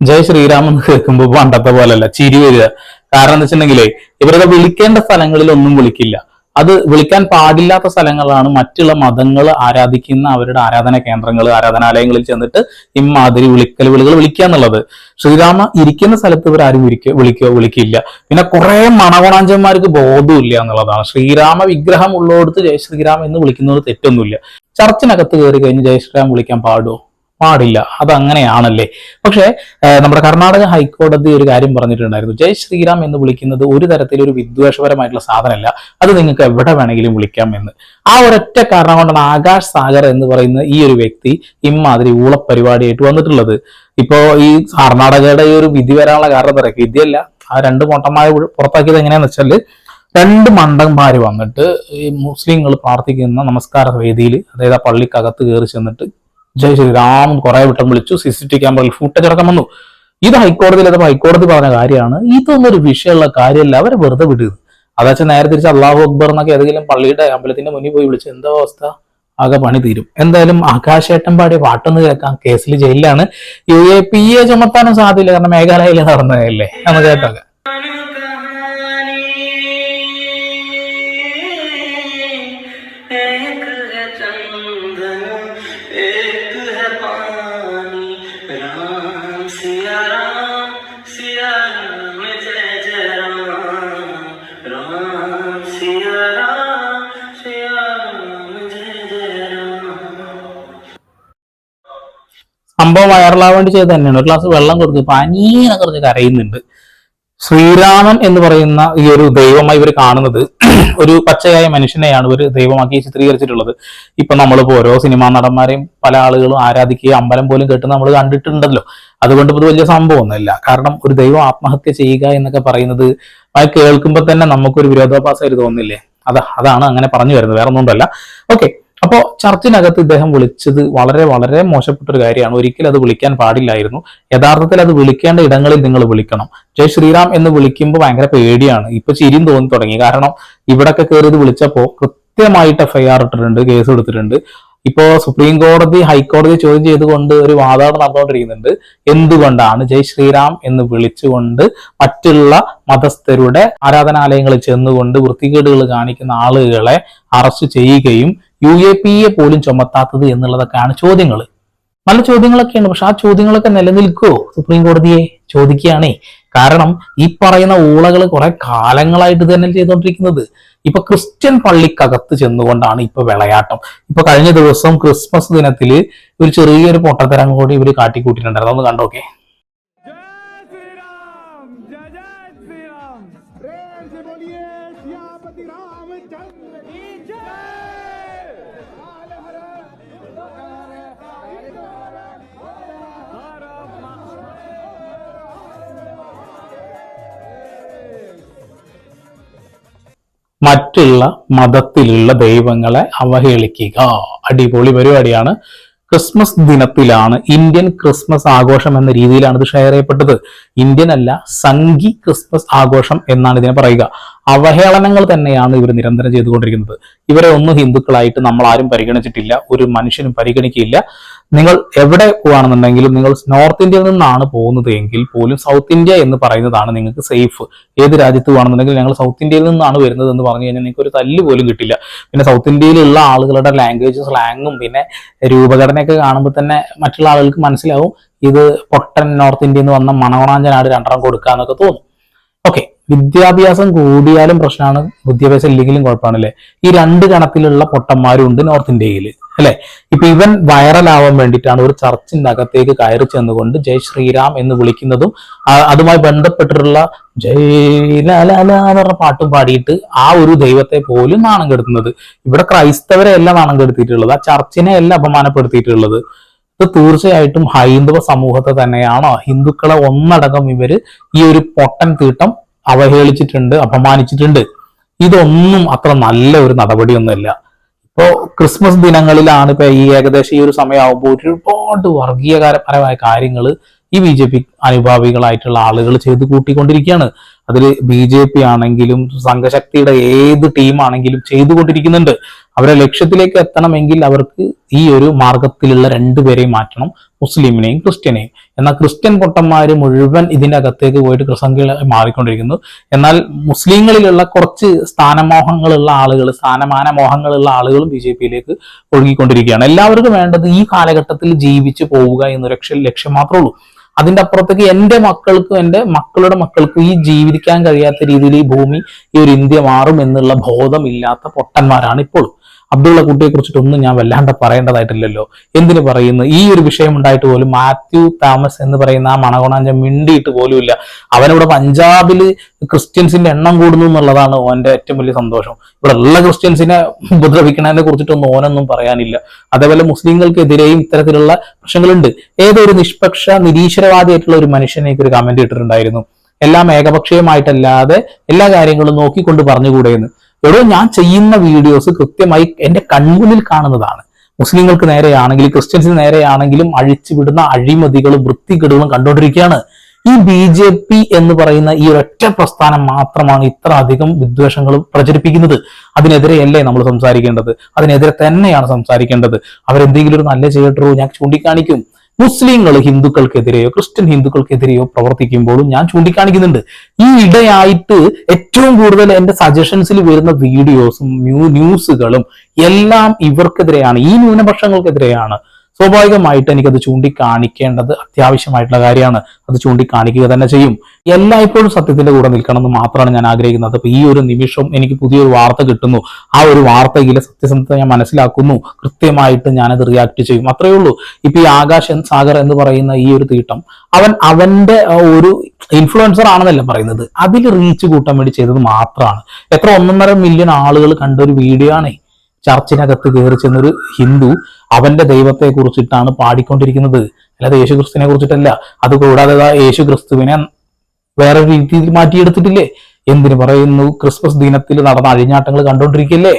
ജയ് ശ്രീരാം എന്ന് കേൾക്കുമ്പോൾ പണ്ടത്തെ പോലല്ല ചിരി വരിക. കാരണം എന്താ വെച്ചിട്ടുണ്ടെങ്കിലേ ഇവരൊക്കെ വിളിക്കേണ്ട സ്ഥലങ്ങളിൽ ഒന്നും വിളിക്കില്ല. അത് വിളിക്കാൻ പാടില്ലാത്ത സ്ഥലങ്ങളാണ് മറ്റുള്ള മതങ്ങൾ ആരാധിക്കുന്ന അവരുടെ ആരാധന കേന്ദ്രങ്ങൾ ആരാധനാലയങ്ങളിൽ ചെന്നിട്ട് ഇമ്മാതിരി വിളിക്കൽ വിളികൾ വിളിക്കുക എന്നുള്ളത്. ശ്രീരാമ ഇരിക്കുന്ന സ്ഥലത്ത് ഇവർ ആരും വിളിക്കുക വിളിക്കുകയോ വിളിക്കില്ല. പിന്നെ കുറെ മണവണാഞ്ചന്മാർക്ക് ബോധമില്ല എന്നുള്ളതാണ്. ശ്രീരാമ വിഗ്രഹം ഉള്ളിടത്ത് ജയശ്രീരാമ എന്ന് വിളിക്കുന്നത് തെറ്റൊന്നുമില്ല. ചർച്ചിനകത്ത് കയറി കഴിഞ്ഞ് ജയശ്രീരാം വിളിക്കാൻ പാടുമോ പാടില്ല. അതങ്ങനെയാണല്ലേ? പക്ഷേ നമ്മുടെ കർണാടക ഹൈക്കോടതി ഒരു കാര്യം പറഞ്ഞിട്ടുണ്ടായിരുന്നു. ജയ് ശ്രീറാം എന്ന് വിളിക്കുന്നത് ഒരു തരത്തിലൊരു വിദ്വേഷപരമായിട്ടുള്ള സാധനമല്ല. അത് നിങ്ങൾക്ക് എവിടെ വേണമെങ്കിലും വിളിക്കാം എന്ന്. ആ ഒരൊറ്റ കാരണം കൊണ്ടാണ് ആകാശ് സാഗർ എന്ന് പറയുന്ന ഈ ഒരു വ്യക്തി ഇമാതിരി ഊളപ്പരിപാടിയായിട്ട് വന്നിട്ടുള്ളത്. ഇപ്പോ ഈ കർണാടകയുടെ ഈ ഒരു വിധി വരാനുള്ള കാരണം എന്താ പറയുക? വിധിയല്ല. ആ രണ്ട് മൊട്ടമായ പുറത്താക്കിയത് എങ്ങനെയാന്ന് വെച്ചാൽ രണ്ട് മണ്ടന്മാര് വന്നിട്ട് ഈ മുസ്ലിങ്ങൾ പ്രാർത്ഥിക്കുന്ന നമസ്കാര വേദിയിൽ അതായത് ആ പള്ളിക്കകത്ത് കയറി ചെന്നിട്ട് ജയ് ശ്രീരാമൻ കുറെ വട്ടം വിളിച്ചു. സി സി ടി ക്യാമറയിൽ ഫുട്ടേജ് അടക്കം വന്നു. ഇത് ഹൈക്കോടതിയിൽ അഥവാ ഹൈക്കോടതി പറഞ്ഞ കാര്യമാണ്. ഇതൊന്നും ഒരു വിഷയമുള്ള കാര്യമല്ല. അവരെ വെറുതെ വിടരുത് അതാച്ചാൽ നേരെ തിരിച്ച് അള്ളാഹു അക്ബർ എന്നൊക്കെ ഏതെങ്കിലും പള്ളിയുടെ അമ്പലത്തിന്റെ മുന്നിൽ പോയി വിളിച്ച് എന്താ അവസ്ഥ? ആകെ പണി തീരും. എന്തായാലും ആകാശേട്ടൻ പാടിയ പാട്ടൊന്ന് കേൾക്കാം. കേസിൽ ജയിലിലാണ്. പി എ ചുമത്താനും സാധ്യമില്ല. കാരണം മേഘാലയയിൽ നടന്നതല്ലേ? നമുക്ക് കേട്ടൊക്കെ. സംഭവം വൈറലാവാൻ വേണ്ടി ചെയ്ത് തന്നെയാണ്. ഒരു ഗ്ലാസ് വെള്ളം കൊടുത്ത് പനീനെ കുറച്ച് കരയുന്നുണ്ട്. ശ്രീരാമൻ എന്ന് പറയുന്ന ഈ ഒരു ദൈവമായി ഇവർ കാണുന്നത് ഒരു പച്ചയായ മനുഷ്യനെയാണ് ഇവർ ദൈവമാക്കി ചിത്രീകരിച്ചിട്ടുള്ളത്. ഇപ്പൊ നമ്മളിപ്പോ ഓരോ സിനിമാ നടന്മാരെയും പല ആളുകളും ആരാധിക്കുകയും അമ്പലം പോലും കെട്ടുന്ന നമ്മൾ കണ്ടിട്ടുണ്ടല്ലോ. അതുകൊണ്ട് ഇത് വലിയ സംഭവമൊന്നുമില്ല. കാരണം ഒരു ദൈവം ആത്മഹത്യ ചെയ്യുക എന്നൊക്കെ പറയുന്നത് അത് കേൾക്കുമ്പോൾ തന്നെ നമുക്കൊരു വിരോധാഭാസമായിട്ട് തോന്നില്ലേ? അതാ അതാണ് അങ്ങനെ പറഞ്ഞു വരുന്നത്. വേറെ ഒന്നുമല്ല ഓക്കെ അപ്പോ ചർച്ചിനകത്ത് ഇദ്ദേഹം വിളിച്ചത് വളരെ വളരെ മോശപ്പെട്ട ഒരു കാര്യമാണ്. ഒരിക്കലും അത് വിളിക്കാൻ പാടില്ലായിരുന്നു. യഥാർത്ഥത്തിൽ അത് വിളിക്കേണ്ട ഇടങ്ങളിൽ നിങ്ങൾ വിളിക്കണം. ജയ് ശ്രീറാം എന്ന് വിളിക്കുമ്പോൾ ഭയങ്കര പേടിയാണ്. ഇപ്പൊ ചിരിയും തോന്നി തുടങ്ങി. കാരണം ഇവിടൊക്കെ കയറി ഇത് വിളിച്ചപ്പോ കൃത്യമായിട്ട് എഫ്ഐആർ ഇട്ടിട്ടുണ്ട് കേസ് എടുത്തിട്ടുണ്ട്. ഇപ്പോ സുപ്രീം കോടതി ഹൈക്കോടതി ചോദ്യം ചെയ്തുകൊണ്ട് ഒരു വാദം നടന്നുകൊണ്ടിരിക്കുന്നുണ്ട്. എന്തുകൊണ്ടാണ് ജയ് ശ്രീറാം എന്ന് വിളിച്ചുകൊണ്ട് മറ്റുള്ള മതസ്ഥരുടെ ആരാധനാലയങ്ങളിൽ ചെന്നുകൊണ്ട് വൃത്തികേടുകൾ കാണിക്കുന്ന ആളുകളെ അറസ്റ്റ് ചെയ്യുകയും യു എ പി എ പോലും ചുമത്താത്തത് എന്നുള്ളതൊക്കെയാണ് ചോദ്യങ്ങൾ നല്ല ചോദ്യങ്ങളൊക്കെയാണ്. പക്ഷെ ആ ചോദ്യങ്ങളൊക്കെ നിലനിൽക്കുമോ സുപ്രീം കോടതിയെ ചോദിക്കുകയാണേ. കാരണം ഈ പറയുന്ന ഊളകൾ കുറെ കാലങ്ങളായിട്ട് തന്നെ ചെയ്തുകൊണ്ടിരിക്കുന്നത് ഇപ്പൊ ക്രിസ്ത്യൻ പള്ളിക്കകത്ത് ചെന്നുകൊണ്ടാണ് ഇപ്പൊ വിളയാട്ടം. ഇപ്പൊ കഴിഞ്ഞ ദിവസം ക്രിസ്മസ് ദിനത്തിൽ ഒരു ചെറിയൊരു പൊട്ടത്തരം കൂടി ഇവർ കാട്ടിക്കൂട്ടിയിട്ടുണ്ടായിരുന്നു. അതൊന്ന് കണ്ടോക്കെ? മറ്റുള്ള മതത്തിലുള്ള ദൈവങ്ങളെ അവഹേളിക്കുക. അടിപൊളി പരിപാടിയാണ്. ക്രിസ്മസ് ദിനത്തിലാണ് ഇന്ത്യൻ ക്രിസ്മസ് ആഘോഷം എന്ന രീതിയിലാണ് ഇത് ഷെയർ ചെയ്യപ്പെട്ടത്. ഇന്ത്യൻ അല്ല സംഘി ക്രിസ്മസ് ആഘോഷം എന്നാണ് ഇതിനെ പറയുക. അവഹേളനങ്ങൾ തന്നെയാണ് ഇവർ നിരന്തരം ചെയ്തുകൊണ്ടിരിക്കുന്നത്. ഇവരെ ഒന്നും ഹിന്ദുക്കളായിട്ട് നമ്മൾ ആരും പരിഗണിച്ചിട്ടില്ല. ഒരു മനുഷ്യനും പരിഗണിക്കില്ല നിങ്ങൾ എവിടെ പോവാണെന്നുണ്ടെങ്കിലും നിങ്ങൾ നോർത്ത് ഇന്ത്യയിൽ നിന്നാണ് പോകുന്നത് എങ്കിൽ പോലും സൗത്ത് ഇന്ത്യ എന്ന് പറയുന്നതാണ് നിങ്ങൾക്ക് സേഫ്. ഏത് രാജ്യത്ത് പോവാണെന്നുണ്ടെങ്കിൽ ഞങ്ങൾ സൗത്ത് ഇന്ത്യയിൽ നിന്നാണ് വരുന്നത് എന്ന് പറഞ്ഞു കഴിഞ്ഞാൽ നിങ്ങൾക്ക് ഒരു തല്ല് പോലും കിട്ടില്ല. പിന്നെ സൗത്ത് ഇന്ത്യയിലുള്ള ആളുകളുടെ ലാംഗ്വേജ് സ്ലാങ്ങും പിന്നെ രൂപഘടനയൊക്കെ കാണുമ്പോൾ തന്നെ മറ്റുള്ള ആളുകൾക്ക് മനസ്സിലാവും. ഇത് പൊട്ടൻ നോർത്ത് ഇന്ത്യയിൽ നിന്ന് വന്ന മണവണാഞ്ചനാട് രണ്ടെണ്ണം കൊടുക്കുക എന്നൊക്കെ തോന്നും. ഓക്കെ വിദ്യാഭ്യാസം കൂടിയാലും പ്രശ്നമാണ് വിദ്യാഭ്യാസം ഇല്ലെങ്കിലും കുഴപ്പമാണല്ലേ? ഈ രണ്ട് കണത്തിലുള്ള പൊട്ടന്മാരും ഉണ്ട് നോർത്ത് ഇന്ത്യയിൽ അല്ലെ? ഇപ്പൊ ഇവൻ വൈറലാവാൻ വേണ്ടിയിട്ടാണ് ഒരു ചർച്ചിന്റെ അകത്തേക്ക് കയറി ചെന്നുകൊണ്ട് ജയ് ശ്രീറാം എന്ന് വിളിക്കുന്നതും അതുമായി ബന്ധപ്പെട്ടിട്ടുള്ള ജയ് പറഞ്ഞ പാട്ടും പാടിയിട്ട് ആ ഒരു ദൈവത്തെ പോലും നാണം കെടുത്തുന്നത് ഇവിടെ ക്രൈസ്തവരെ എല്ലാം നാണം കെടുത്തിയിട്ടുള്ളത് ആ ചർച്ചിനെ എല്ലാം അപമാനപ്പെടുത്തിയിട്ടുള്ളത്. ഇത് തീർച്ചയായിട്ടും ഹൈന്ദവ സമൂഹത്തെ തന്നെയാണോ ഹിന്ദുക്കളെ ഒന്നടങ്കം ഇവർ ഈ ഒരു പൊട്ടൻ തീട്ടം അവഹേളിച്ചിട്ടുണ്ട് അപമാനിച്ചിട്ടുണ്ട്. ഇതൊന്നും അത്ര നല്ല ഒരു നടപടിയൊന്നുമില്ല. ഇപ്പോ ക്രിസ്മസ് ദിനങ്ങളിലാണ് ഇപ്പൊ ഈ ഏകദേശം ഈ ഒരു സമയമാകുമ്പോൾ ഒരുപാട് വർഗീയകാരപരമായ കാര്യങ്ങൾ ഈ ബി ജെ പി അനുഭാവികളായിട്ടുള്ള ആളുകൾ ചെയ്ത് കൂട്ടിക്കൊണ്ടിരിക്കുകയാണ്. അതിൽ ബി ജെ പി ആണെങ്കിലും സംഘശക്തിയുടെ ഏത് ടീമാണെങ്കിലും ചെയ്തുകൊണ്ടിരിക്കുന്നുണ്ട്. അവരെ ലക്ഷ്യത്തിലേക്ക് എത്തണമെങ്കിൽ അവർക്ക് ഈ ഒരു മാർഗത്തിലുള്ള രണ്ടുപേരെയും മാറ്റണം. മുസ്ലിമിനെയും ക്രിസ്ത്യനെയും. എന്നാൽ ക്രിസ്ത്യൻ പൊട്ടന്മാർ മുഴുവൻ ഇതിന്റെ അകത്തേക്ക് പോയിട്ട് ക്രിസംഖ്യകളായി മാറിക്കൊണ്ടിരിക്കുന്നു. എന്നാൽ മുസ്ലിങ്ങളിലുള്ള കുറച്ച് സ്ഥാനമോഹങ്ങളുള്ള ആളുകൾ സ്ഥാനമാന മോഹങ്ങളുള്ള ആളുകളും ബി ജെ പിയിലേക്ക് ഒഴുകിക്കൊണ്ടിരിക്കുകയാണ്. എല്ലാവർക്കും വേണ്ടത് ഈ കാലഘട്ടത്തിൽ ജീവിച്ചു പോവുക എന്ന ലക്ഷ്യം മാത്രമേ ഉള്ളൂ. അതിന്റെ അപ്പുറത്തേക്ക് എന്റെ മക്കൾക്കും എന്റെ മക്കളുടെ മക്കൾക്കും ഈ ജീവിക്കാൻ കഴിയാത്ത രീതിയിൽ ഈ ഭൂമി ഈ ഒരു ഇന്ത്യ മാറും എന്നുള്ള ബോധമില്ലാത്ത പൊട്ടന്മാരാണ് ഇപ്പോൾ അബ്ദുള്ള കുട്ടിയെ കുറിച്ചിട്ടൊന്നും ഞാൻ വല്ലാണ്ട് പറയേണ്ടതായിട്ടില്ലല്ലോ. എന്തിനു പറയുന്നു? ഈ ഒരു വിഷയം ഉണ്ടായിട്ട് പോലും മാത്യു താമസ് എന്ന് പറയുന്ന ആ മണകോണാഞ്ചം മിണ്ടിയിട്ട് പോലുമില്ല. അവനിവിടെ പഞ്ചാബിൽ ക്രിസ്ത്യൻസിന്റെ എണ്ണം കൂടുന്നു എന്നുള്ളതാണ് ഓന്റെ ഏറ്റവും വലിയ സന്തോഷം. ഇവിടെ ഉള്ള ക്രിസ്ത്യൻസിനെ ഉപദ്രവിക്കണതിനെ കുറിച്ചിട്ടൊന്നും ഓനൊന്നും പറയാനില്ല. അതേപോലെ മുസ്ലിങ്ങൾക്കെതിരെയും ഇത്തരത്തിലുള്ള പ്രശ്നങ്ങളുണ്ട്. ഏതൊരു നിഷ്പക്ഷ നിരീശ്വരവാദിയായിട്ടുള്ള ഒരു മനുഷ്യനേക്ക് ഒരു കമന്റ് ഇട്ടിട്ടുണ്ടായിരുന്നു. എല്ലാം ഏകപക്ഷീയമായിട്ടല്ലാതെ എല്ലാ കാര്യങ്ങളും നോക്കിക്കൊണ്ട് പറഞ്ഞുകൂടെയെന്ന്. എടോ ഞാൻ ചെയ്യുന്ന വീഡിയോസ് കൃത്യമായി എന്റെ കൺമുന്നിൽ കാണുന്നതാണ്. മുസ്ലിങ്ങൾക്ക് നേരെയാണെങ്കിലും ക്രിസ്ത്യൻസിന് നേരെയാണെങ്കിലും അഴിച്ചുവിടുന്ന അഴിമതികളും വൃത്തികേടുകളും കണ്ടുകൊണ്ടിരിക്കുകയാണ്. ഈ ബി ജെ പി എന്ന് പറയുന്ന ഈ ഒരൊറ്റ പ്രസ്ഥാനം മാത്രമാണ് ഇത്ര അധികം വിദ്വേഷങ്ങളും പ്രചരിപ്പിക്കുന്നത്. അതിനെതിരെയല്ലേ നമ്മൾ സംസാരിക്കേണ്ടത്? അതിനെതിരെ തന്നെയാണ് സംസാരിക്കേണ്ടത്. അവരെന്തെങ്കിലും ഒരു നല്ല ചെയ്തിട്ടുള്ളൂ ഞാൻ ചൂണ്ടിക്കാണിക്കും. മുസ്ലിങ്ങൾ ഹിന്ദുക്കൾക്കെതിരെയോ ക്രിസ്ത്യൻ ഹിന്ദുക്കൾക്കെതിരെയോ പ്രവർത്തിക്കുമ്പോഴും ഞാൻ ചൂണ്ടിക്കാണിക്കുന്നുണ്ട്. ഈ ഇടയായിട്ട് ഏറ്റവും കൂടുതൽ എന്റെ സജഷൻസിൽ വരുന്ന വീഡിയോസും ന്യൂസുകളും എല്ലാം ഇവർക്കെതിരെയാണ്. ഈ ന്യൂനപക്ഷങ്ങൾക്കെതിരെയാണ്. സ്വാഭാവികമായിട്ട് എനിക്കത് ചൂണ്ടിക്കാണിക്കേണ്ടത് അത്യാവശ്യമായിട്ടുള്ള കാര്യമാണ്. അത് ചൂണ്ടിക്കാണിക്കുക തന്നെ ചെയ്യും. എല്ലായ്പ്പോഴും സത്യത്തിന്റെ കൂടെ നിൽക്കണം എന്ന് മാത്രമാണ് ഞാൻ ആഗ്രഹിക്കുന്നത്. അപ്പൊ ഈ ഒരു നിമിഷം എനിക്ക് പുതിയൊരു വാർത്ത കിട്ടുന്നു. ആ ഒരു വാർത്തയിലെ സത്യസന്ധത ഞാൻ മനസ്സിലാക്കുന്നു. കൃത്യമായിട്ട് ഞാനത് റിയാക്ട് ചെയ്യും. അത്രയേ ഉള്ളൂ. ഇപ്പൊ ഈ ആകാശ് സാഗർ എന്ന് പറയുന്ന ഈ ഒരു തീട്ടം അവൻ അവന്റെ ഒരു ഇൻഫ്ലുവൻസർ ആണെന്നല്ല പറയുന്നത്. അതിൽ റീച്ച് കൂട്ടാൻ വേണ്ടി ചെയ്തത് മാത്രമാണ്. എത്ര ഒന്നൊന്നര മില്യൺ ആളുകൾ കണ്ട ഒരു വീഡിയോ ആണേ. ചർച്ചിനകത്ത് കയറി ചെന്നൊരു ഹിന്ദു അവന്റെ ദൈവത്തെ കുറിച്ചിട്ടാണ് പാടിക്കൊണ്ടിരിക്കുന്നത്. അല്ലാതെ യേശു ക്രിസ്തുവിനെ കുറിച്ചിട്ടല്ല. അത് കൂടാതെ യേശു ക്രിസ്തുവിനെ വേറെ രീതിയിൽ മാറ്റിയെടുത്തിട്ടില്ലേ? എന്തിനു പറയുന്നു? ക്രിസ്മസ് ദിനത്തിൽ നടന്ന അഴിഞ്ഞാട്ടങ്ങൾ കണ്ടോണ്ടിരിക്കല്ലേ?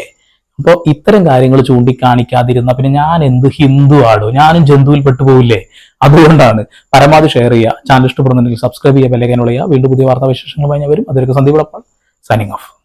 അപ്പോൾ ഇത്തരം കാര്യങ്ങൾ ചൂണ്ടിക്കാണിക്കാതിരുന്ന പിന്നെ ഞാൻ എന്ത് ഹിന്ദു ആടോ? ഞാനും ജന്തുവിൽ പെട്ടുപോകില്ലേ അതുകൊണ്ടാണ്. പരമാവധി ഷെയർ ചെയ്യുക. ചാനൽ ഇഷ്ടപ്പെടുന്നുണ്ടെങ്കിൽ സബ്സ്ക്രൈബ് ചെയ്യുക ചെയ്യുക വീണ്ടും പുതിയ വാർത്താ ഞാൻ വരും. അതൊരു സന്ദീപ് സൈനിങ് ഓഫ്